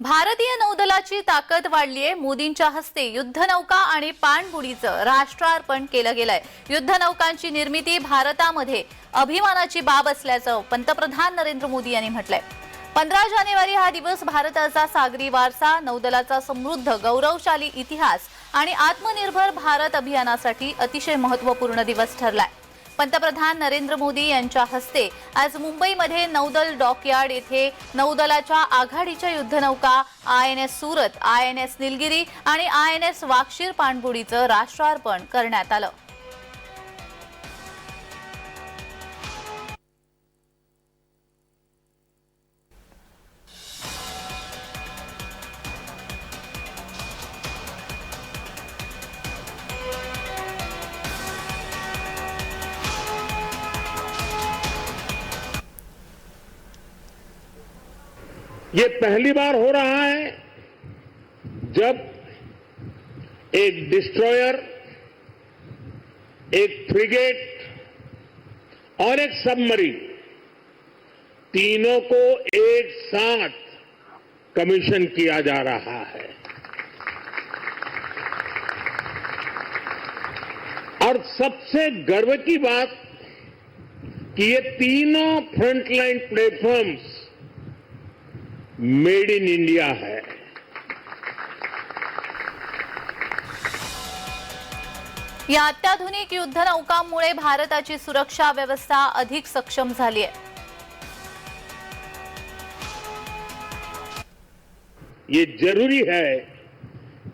भारतीय नौदलाची ताकद वाढलीये. मोदींच्या हस्ते युद्धनौका आणि पाणबुडीचं राष्ट्रार्पण केलं गेलंय. युद्धनौकांची निर्मिती भारतामध्ये अभिमानाची बाब असल्याचं पंतप्रधान नरेंद्र मोदी यांनी म्हटलंय. पंधरा जानेवारी हा दिवस भारताचा सागरी वारसा नौदलाचा समृद्ध गौरवशाली इतिहास आणि आत्मनिर्भर भारत अभियानासाठी अतिशय महत्त्वपूर्ण दिवस ठरलाय. पंतप्रधान नरेंद्र मोदी यांच्या हस्ते आज मुंबईमध्ये नौदल डॉकयार्ड येथे नौदलाच्या आघाडीच्या युद्धनौका I N S Surat I N S Nilgiri आणि आय एन एस वाक्षीर पाणबुडीचं राष्ट्रार्पण करण्यात आलं. ये पहली बार हो रहा है जब एक डिस्ट्रॉयर, एक फ्रिगेट और एक सबमरीन तीनों को एक साथ कमीशन किया जा रहा है। और सबसे गर्व की बात कि ये तीनों frontline platforms made in India है। या अत्याधुनिक युद्धनौकांमुळे भारताची सुरक्षा व्यवस्था अधिक सक्षम झाली आहे. ये जरूरी है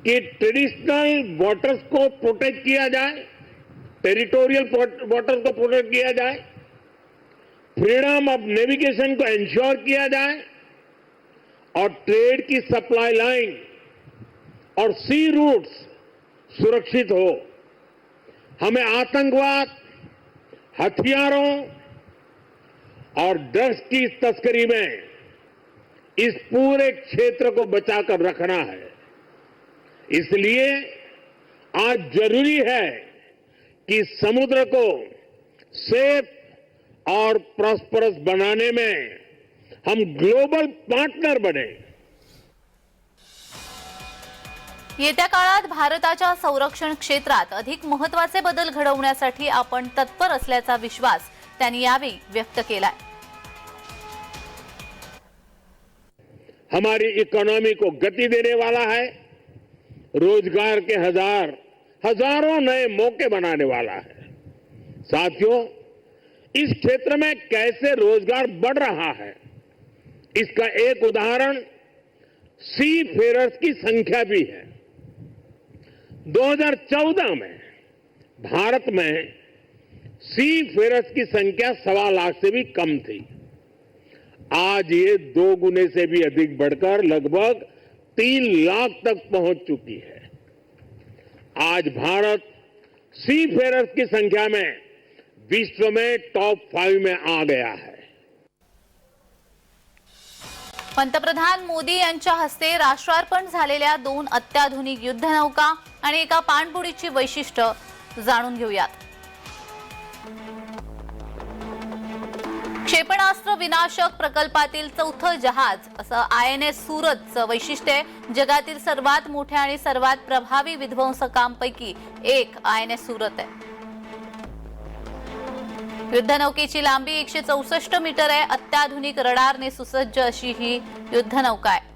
कि ट्रेडिशनल वाटर्स को प्रोटेक्ट किया जाए टेरिटोरियल वाटर्स को प्रोटेक्ट किया जाए फ्रीडम ऑफ नेविगेशन को इंश्योर किया जाए और ट्रेड की सप्लाई लाइन और सी रूट्स सुरक्षित हो। हमें आतंकवाद, हथियारों और ड्रग्स की तस्करी में इस पूरे क्षेत्र को बचाकर रखना है। इसलिए आज ज़रूरी है कि समुद्र को सेफ़ और प्रॉस्परस बनाने में हम ग्लोबल पार्टनर बने। येत्या काळात भारताच्या संरक्षण क्षेत्रात अधिक महत्त्वाचे बदल घडवण्यासाठी आपण तत्पर असल्याचा विश्वास त्यांनी यावेळी व्यक्त केलाय. हमारी इकोनॉमी को गति देने वाला है। रोजगार के हजार हजारों नए मौके बनाने वाला है। साथियों इस क्षेत्र में कैसे रोजगार बढ़ रहा है? इसका एक उदाहरण सी फेरर्स की संख्या भी है। 2014 में, भारत में सी फेरर्स की संख्या सवा लाख से भी कम थी। आज ये दो गुने से भी अधिक बढ़कर लगभग तीन लाख तक पहुँच चुकी है। आज भारत सी फेरर्स की संख्या में विश्व में टॉप फाइव में आ गया है। पंतप्रधान मोदी यांच्या हस्ते राष्ट्रार्पण झालेल्या दोन अत्याधुनिक युद्धनौका आणि एका पाणबुडीची वैशिष्ट्य जाणून घेऊयात. क्षेपणास्त्र विनाशक प्रकल्पातील चौथं जहाज असं आय एन एस सुरतचं वैशिष्ट्य आहे. जगातील सर्वात मोठ्या आणि सर्वात प्रभावी विध्वंसकांपैकी एक आय एन एस सुरत आहे. युद्धनौकेची लांबी एकशे चौसष्ट मीटर आहे. अत्याधुनिक रडारने सुसज्ज अशी ही युद्धनौका आहे.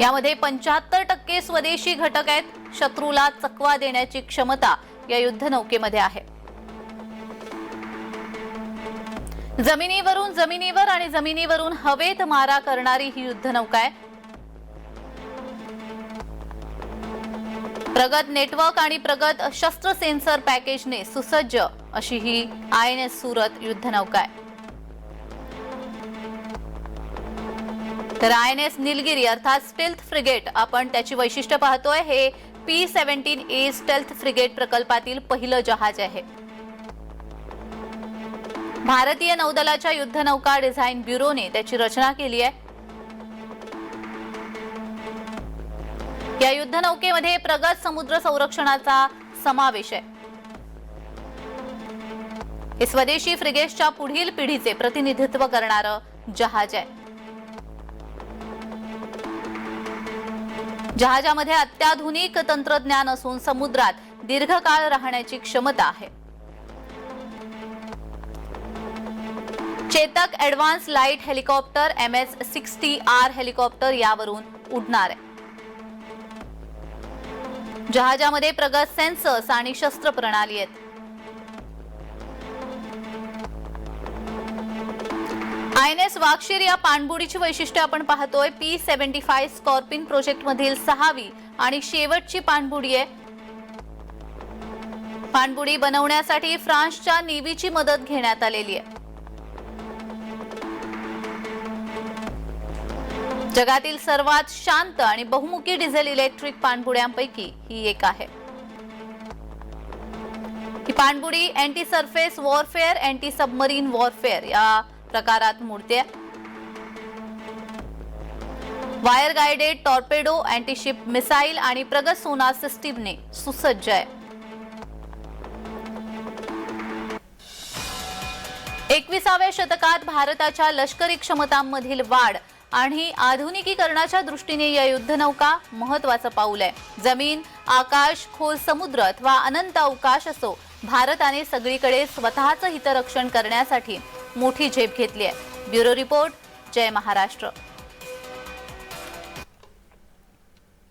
यामध्ये पंच्याहत्तर टक्के स्वदेशी घटक आहेत. शत्रूला चकवा देण्याची क्षमता या युद्धनौकेमध्ये आहे. जमिनीवरून जमिनीवर आणि जमिनीवरून हवेत मारा करणारी ही युद्धनौका आहे. प्रगत नेटवर्क आणि प्रगत शस्त्र सेन्सर पॅकेजने सुसज्ज अशी ही आय एन एस सुरत युद्धनौका आहे. तर आय एन एस निलगिरी अर्थात स्टेल्थ फ्रिगेट आपण त्याची वैशिष्ट्य पाहतोय. हे P seventeen A stealth frigate प्रकल्पातील पहिलं जहाज आहे. भारतीय नौदलाच्या युद्धनौका डिझाईन ब्युरोने त्याची रचना केली आहे. या युद्धनौकेमध्ये प्रगत समुद्र संरक्षणाचा समावेश आहे. हे स्वदेशी फ्रिगेट्सच्या पुढील पिढीचे प्रतिनिधित्व करणारं जहाज आहे. जहाजामध्ये अत्याधुनिक तंत्रज्ञान असून समुद्रात दीर्घकाळ राहण्याची क्षमता आहे. Chetak advanced light helicopter M S sixty R helicopter यावरून उडणार आहे. जहाजामध्ये प्रगत सेन्सर्स आणि शस्त्र प्रणाली आहेत. आय एन एस वाक्षीर या पाणबुडीची वैशिष्ट्य आपण पाहतोय. P seventy five Scorpene project मधील सहावी आणि शेवटची पाणबुडी आहे. पाणबुडी बनवण्यासाठी फ्रान्सच्या नेव्हीची मदत घेण्यात आलेली आहे. जगातील सर्वात शांत आणि बहुमुखी डिझेल इलेक्ट्रिक पाणबुड्यांपैकी ही एक आहे. ही पाणबुडी anti surface warfare anti submarine warfare या प्रकारात मोडते. Wire guided torpedo anti ship missile आणि प्रगत सोना सिस्टीमने सुसज्ज आहे. एकविसाव्या शतकात भारताच्या लष्करी क्षमतांमधील वाढ आणि आधुनिकीकरणाच्या दृष्टीने या युद्धनौका महत्वाचं पाऊल आहे. जमीन आकाश खोल समुद्र अथवा अनंत अवकाश असो भारताने सगळीकडे स्वतःचं हितरक्षण करण्यासाठी मोठी झेप घेतली आहे. ब्युरो रिपोर्ट जय महाराष्ट्र.